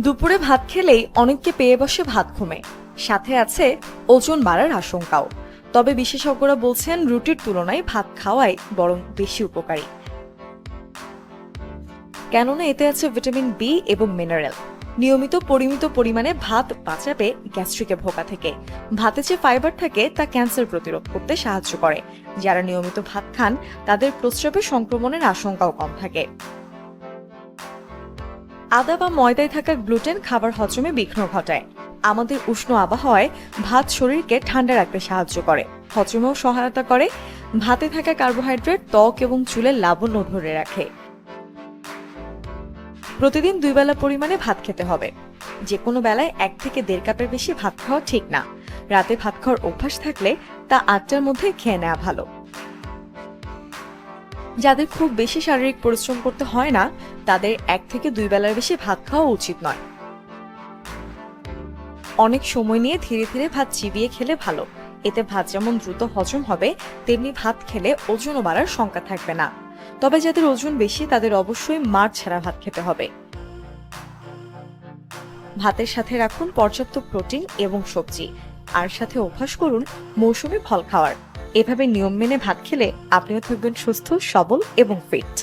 দুপুরে ভাত খেলেই অনেককে পেয়ে বসে ভাত ঘুমে। সাথে আছে ওজন বাড়ার আশঙ্কাও। তবে বিশেষজ্ঞরা বলছেন, রুটির তুলনায় ভাত খাওয়াই বরং বেশি উপকারী। কেননা এতে আছে ভিটামিন বি এবং মিনারেল। নিয়মিত পরিমিত পরিমাণে ভাত বাঁচাবে গ্যাস্ট্রিকে ভোগা থেকে। ভাতে যে ফাইবার থাকে, তা ক্যান্সার প্রতিরোধ করতে সাহায্য করে। যারা নিয়মিত ভাত খান, তাদের প্রস্রাবে সংক্রমণের আশঙ্কাও কম থাকে। আদা বা ময়দায় থাকা গ্লুটেন খাবার হজমে বিঘ্ন ঘটায়। আমাদের উষ্ণ আবহাওয়ায় ভাত শরীরকে ঠান্ডা রাখতে সাহায্য করে, হজমেও সহায়তা করে, ভাতে থাকা কার্বোহাইড্রেট, ত্বক এবং চুলের লাবণ্য ধরে রাখে। প্রতিদিন দুই বেলা পরিমাণে ভাত খেতে হবে। যে কোনো বেলায় এক থেকে দেড় কাপের বেশি ভাত খাওয়া ঠিক না। রাতে ভাত খাওয়ার অভ্যাস থাকলে তা আটটার মধ্যে খেয়ে নেওয়া ভালো। যাদের খুব বেশি শারীরিক পরিশ্রম করতে হয় না, তাদের এক থেকে দুই বেলার বেশি ভাত খাওয়া উচিত নয়। অনেক সময় নিয়ে ধীরে ধীরে ভাত চিবিয়ে খেলে ভালো। এতে ভাত যেমন দ্রুত হজম হবে, তেমনি ভাত খেলে ওজনও বাড়ার শঙ্কা থাকবে না। তবে যাদের ওজন বেশি, তাদের অবশ্যই মাছ ছাড়া ভাত খেতে হবে। ভাতের সাথে রাখুন পর্যাপ্ত প্রোটিন এবং সবজি। আর সাথে অভ্যাস করুন মৌসুমি ফল খাওয়ার। এভাবে নিয়ম মেনে ভাত খেলে আপনিও থাকবেন সুস্থ সবল এবং ফিট